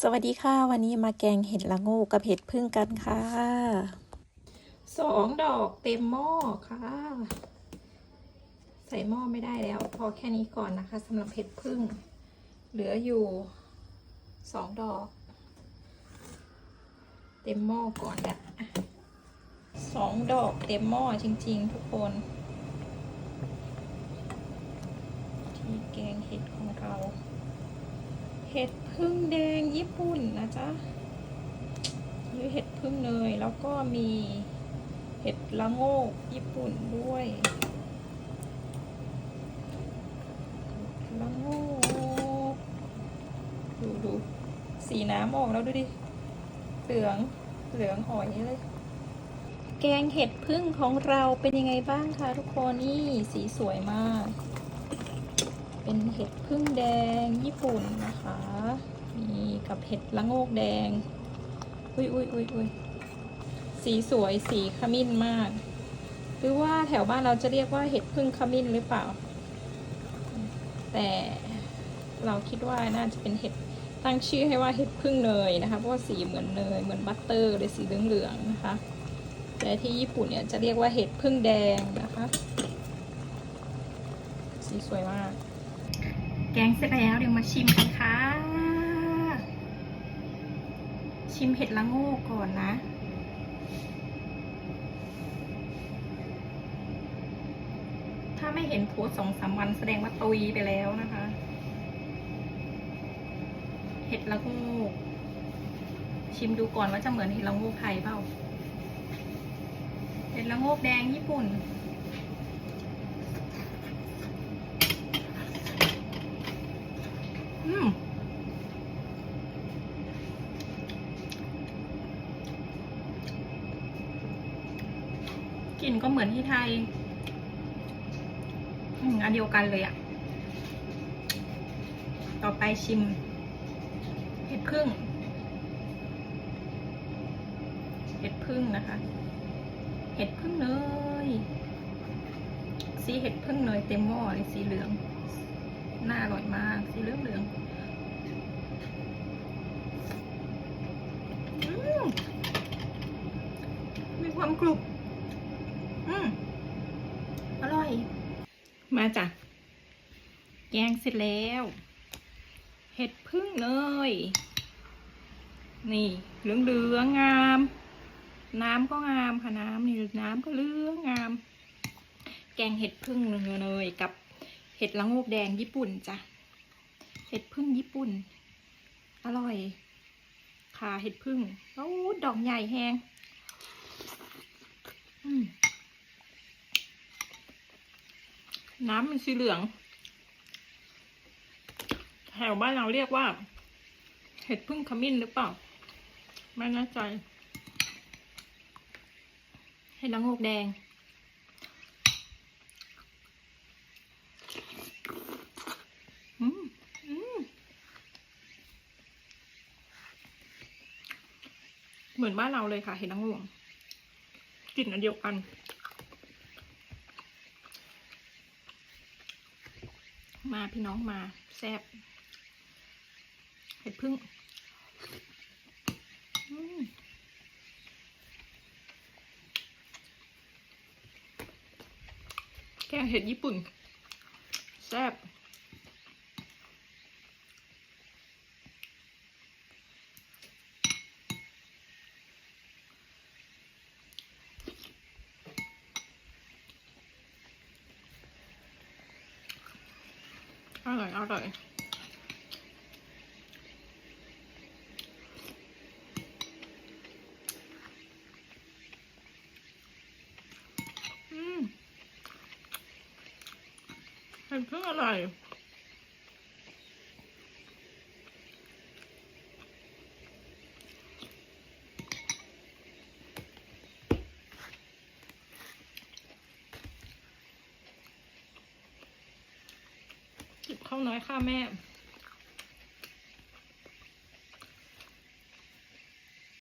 สวัสดีค่ะ วันนี้มาแกงเห็ดละโงูกับเห็ดพึ่งกันค่ะสองดอกเต็มหม้อค่ะ ใส่หม้อไม่ได้แล้ว พอแค่นี้ก่อนนะคะสำหรับเห็ดพึ่ง เหลืออยู่สองดอก เต็มหม้อก่อนเนี่ยสองดอกเต็มหม้อจริง ๆ ทุกคน ที่แกงเห็ดของเรา เห็ดพึ่งแดงญี่ปุ่นนะจ๊ะหรือเห็ดพึ่งเนยแล้วก็มีเห็ดละโงกญี่ปุ่นด้วยละโงกดูดูสีน้ำออกแล้วดูดิเหลืองเหลืองหอยเลย แกงเห็ดพึ่งของเราเป็นยังไงบ้างคะทุกคนนี่สีสวยมาก เป็นเห็ดพึ่งแดงญี่ปุ่นนะคะนี่กับเห็ดละโงกแดง อุ้ยอุ้ยอุ้ยอุ้ยสีสวยสีขมิ้นมาก หรือว่าแถวบ้านเราจะเรียกว่าเห็ดพึ่งขมิ้นหรือเปล่า แต่เราคิดว่าน่าจะเป็นเห็ดตั้งชื่อให้ว่าเห็ดพึ่งเนยนะคะเพราะว่าสีเหมือนเนยเหมือนบัตเตอร์เลยสีเหลืองๆนะคะ แต่ที่ญี่ปุ่นเนี่ยจะเรียกว่าเห็ดพึ่งแดงนะคะ สีสวยมาก แกงเสร็จแล้วเดี๋ยวมาชิมกันค่ะ ชิมเห็ดละโง่ก่อนนะ ถ้าไม่เห็นโพสสองสามวันแสดงว่าตุยไปแล้วนะคะ เห็ดละโง่ชิมดูก่อนว่าจะเหมือนเห็ดละโง่ไทยเปล่าเห็ดละโงกแดงญี่ปุ่น อืมกลิ่นก็เหมือนที่ไทยอืมอันเดียวกันเลยอะต่อไปชิมเห็ดพึ่งเห็ดพึ่งนะคะ เห็ดพึ่งเนยสีเห็ดพึ่งเนยเต็มหม้อเลยสีเหลือง น่าอร่อยมากสีเหลืองเหลืองมีความกรุบอืมอร่อย มาจ้ะแกงเสร็จแล้ว เห็ดพึ่งเนยนี่เหลืองเหลืองงาม น้ำก็งามค่ะน้ำนี่น้ำก็เหลืองงาม แกงเห็ดพึ่งเนยกับ เห็ดละโงกแดงญี่ปุ่นจ้ะ เห็ดพึ่งญี่ปุ่น อร่อยขาเห็ดพึ่งโอ้ดอกใหญ่แฮงน้ำมันสีเหลือง แถวบ้านเราเรียกว่า เห็ดพึ่งขมิ้นหรือเปล่า ไม่แน่ใจ เห็ดละโงกแดง อืมอืมเห มือนบ้านเราเลยค่ะเห็ดละโงกลิ่นอันเดียวกัน มาพี่น้องมาแซ่บเห็ดพึ่งแกงเห็ดญี่ปุ่น แซ่บ ร่อยอร่อยอืมเห็ดพึ่งอร่อย ข้าวน้อยข้าแม่